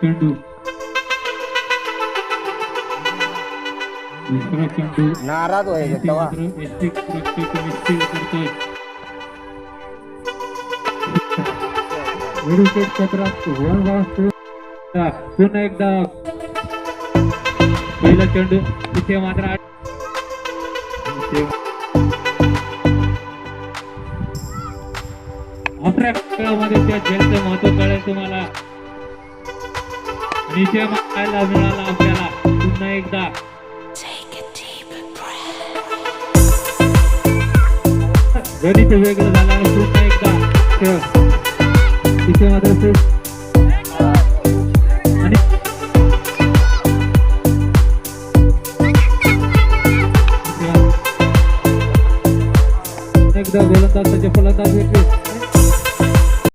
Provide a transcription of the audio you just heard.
चेंडू दुसरा चेंडू नाराज इथे तेव्हा. विकेट क्षेत्रात पुन्हा एकदा. पहिला चेंडू तिथे मात्र अठरा खेळामध्ये त्या खेळचं महत्त्व कळेल तुम्हाला. इथे पाहायला मिळाला आपल्याला पुन्हा एकदा. गणित वेगळं झालं पुन्हा एकदा. तिथे मात्र खूप एकदा गोलंदाज त्याचे फलंदाज